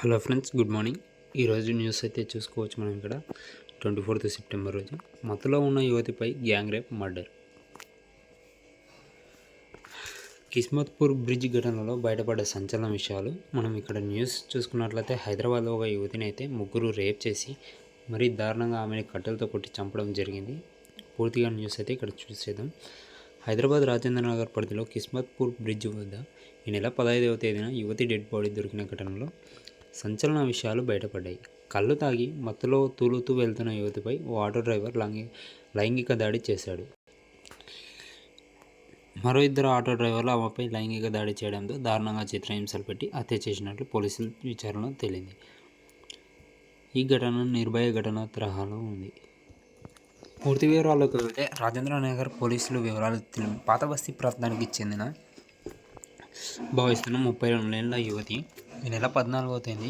Hello friends good morning. ఈరోజు news అయితే చూసుకోవచ్చు మనం ఇక్కడ. ట్వంటీ ఫోర్త్ సెప్టెంబర్ రోజు మత్తులో ఉన్న యువతిపై gang rape murder. Kismatpur bridge ఘటనలో బయటపడ్డ సంచలన విషయాలు మనం ఇక్కడ న్యూస్ చూసుకున్నట్లయితే హైదరాబాద్లో ఒక యువతిని అయితే ముగ్గురు రేప్ చేసి మరీ దారుణంగా ఆమెని కట్టెలతో కొట్టి చంపడం జరిగింది. పూర్తిగా న్యూస్ అయితే ఇక్కడ చూసేద్దాం. హైదరాబాద్ రాజేంద్ర నగర్ పరిధిలో కిస్మత్పూర్ బ్రిడ్జ్ వద్ద ఈ నెల పదహైదవ తేదీన యువతి డెడ్ బాడీ దొరికిన ఘటనలో సంచలన విషయాలు బయటపడ్డాయి. కళ్ళు తాగి మత్తులో తూలుతూ వెళ్తున్న యువతిపై ఓ ఆటో డ్రైవర్ లైంగి లైంగిక దాడి చేశాడు. మరో ఇద్దరు ఆటో డ్రైవర్లు ఆమెపై లైంగిక దాడి చేయడంతో దారుణంగా చిత్రహింసలు పెట్టి హత్య చేసినట్లు పోలీసుల విచారణ తేలింది. ఈ ఘటన నిర్భయ ఘటన తరహాలో ఉంది. పూర్తి వివరాలకు వెళ్తే రాజేంద్ర నగర్ పోలీసులు వివరాలు పాత బస్తీ ప్రాంతానికి చెందిన భావిస్తున్న ముప్పై రెండేళ్ళ యువతి ఈ నెల పద్నాలుగవ తేదీ.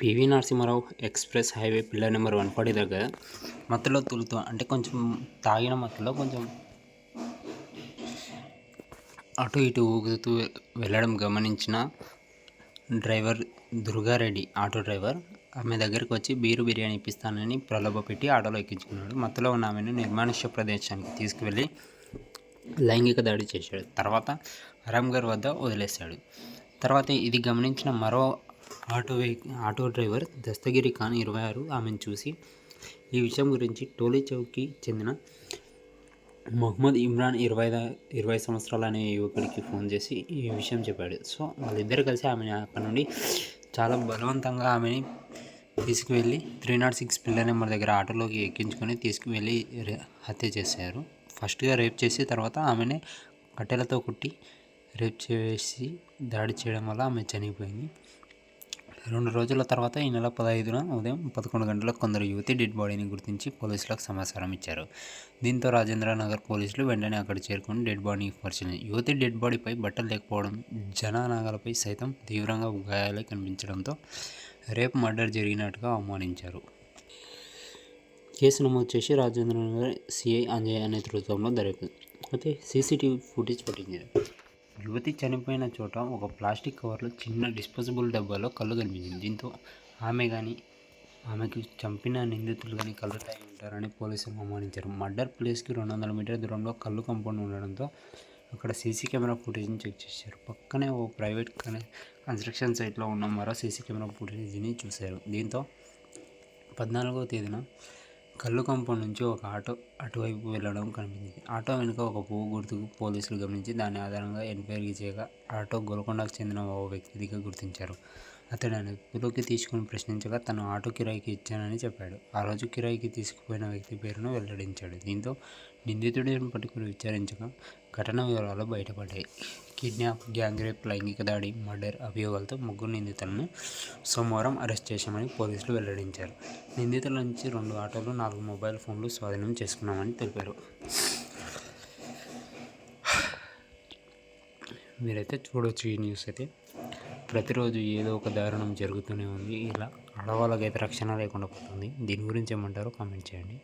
PV Narasimha Rao express highway pillar number one forty దగ్గర. మత్తులో తులుతూ అంటే కొంచెం తాగిన మత్తులో కొంచెం అటు ఇటు ఊగుతూ వెళ్ళడం గమనించిన డ్రైవర్ దుర్గారెడ్డి ఆటో డ్రైవర్ ఆమె దగ్గరికి వచ్చి బీరు బిర్యానీ ఇప్పిస్తానని ప్రలోభ పెట్టి ఆటోలో ఎక్కించుకున్నాడు. మత్తులో ఉన్న ఆమెను నిర్మానుష్య ప్రదేశానికి తీసుకువెళ్ళి లైంగిక దాడి చేశాడు. తర్వాత రామ్గర్ వద్ద వదిలేశాడు. తర్వాత ఇది గమనించిన మరో auto auto driver Dastagiri Khan ఇరవై ఆరు ఆమెను చూసి ఈ విషయం గురించి టోలీ చౌక్కి చెందిన మొహమ్మద్ ఇమ్రాన్ ఇరవై ఇరవై సంవత్సరాలు అనే యువకుడికి ఫోన్ చేసి ఈ విషయం చెప్పాడు. సో వాళ్ళిద్దరు కలిసి ఆమెను అక్కడ నుండి చాలా బలవంతంగా ఆమెని తీసుకువెళ్ళి three naught six pillar number దగ్గర ఆటోలోకి ఎక్కించుకొని తీసుకువెళ్ళి హత్య చేశారు. ఫస్ట్గా రేప్ చేసి తర్వాత ఆమెని కట్టెలతో కుట్టి రేప్ చేసి దాడి చేయడం వల్ల ఆమె చనిపోయింది. రెండు రోజుల తర్వాత ఈ నెల పదహైదున ఉదయం పదకొండు గంటలకు కొందరు యువతి డెడ్ బాడీని గుర్తించి పోలీసులకు సమాచారం ఇచ్చారు. దీంతో రాజేంద్ర నగర్ పోలీసులు వెంటనే అక్కడ చేరుకుని డెడ్ బాడీని పరిశీలించారు. యువతి డెడ్ బాడీపై బట్టలు లేకపోవడం జనానాగాలపై సైతం తీవ్రంగా గాయాలే కనిపించడంతో రేపు మర్డర్ జరిగినట్టుగా అవమానించారు. కేసు నమోదు చేసి రాజేంద్ర నగర్ సిఐ అంజయ్య నేతృత్వంలో దర్యాప్తు అయితే సీసీటీవీ ఫుటేజ్ పట్టించారు యువతి చనిపోయిన చోట ఒక ప్లాస్టిక్ కవర్లో చిన్న డిస్పోజబుల్ డబ్బాలో కళ్ళు కనిపించింది. దీంతో ఆమె కానీ ఆమెకు చంపిన నిందితులు కానీ కళ్ళు తాగి ఉంటారని పోలీసులు అనుమానించారు మర్డర్ ప్లేస్కి రెండు వందల మీటర్ల దూరంలో కళ్ళు కంపౌండ్ ఉండడంతో అక్కడ సీసీ కెమెరా ఫుటేజ్ని చెక్ చేశారు. పక్కనే ఓ ప్రైవేట్ కన్స్ట్రక్షన్ సైట్లో ఉన్న మరో సీసీ కెమెరా ఫుటేజ్ని చూశారు. దీంతో పద్నాలుగో తేదీన కళ్ళు కంపౌండ్ నుంచి ఒక ఆటో అటువైపు వెళ్ళడం కనిపించింది. ఆటో వెనుక ఒక పువ్వు గుర్తుకు పోలీసులు గమనించి దాని ఆధారంగా ఎంక్వైరీ చేయగా ఆటో గోల్కొండకు చెందిన ఓ వ్యక్తిగా గుర్తించారు. అతడు అదుపులోకి తీసుకుని ప్రశ్నించగా తను ఆటో కిరాయికి ఇచ్చానని చెప్పాడు. ఆ రోజు కిరాయికి తీసుకుపోయిన వ్యక్తి పేరును వెల్లడించాడు. దీంతో నిందితుడిని పట్టుకుని విచారించగా ఘటన వివరాలు బయటపడ్డాయి. కిడ్నాప్ గ్యాంగ్ రేప్ లైంగిక దాడి మర్డర్ అభియోగాలతో ముగ్గురు నిందితులను సోమవారం అరెస్ట్ చేశామని పోలీసులు వెల్లడించారు. నిందితుల నుంచి రెండు ఆటోలు నాలుగు మొబైల్ ఫోన్లు స్వాధీనం చేసుకున్నామని తెలిపారు. మీరైతే చూడవచ్చు ఈ న్యూస్ అయితే. ప్రతిరోజు ఏదో ఒక దారుణం జరుగుతూనే ఉంది. ఇలా ఆడవాళ్ళకైతే రక్షణ లేకుండా పోతుంది. దీని గురించి ఏమంటారో కామెంట్ చేయండి.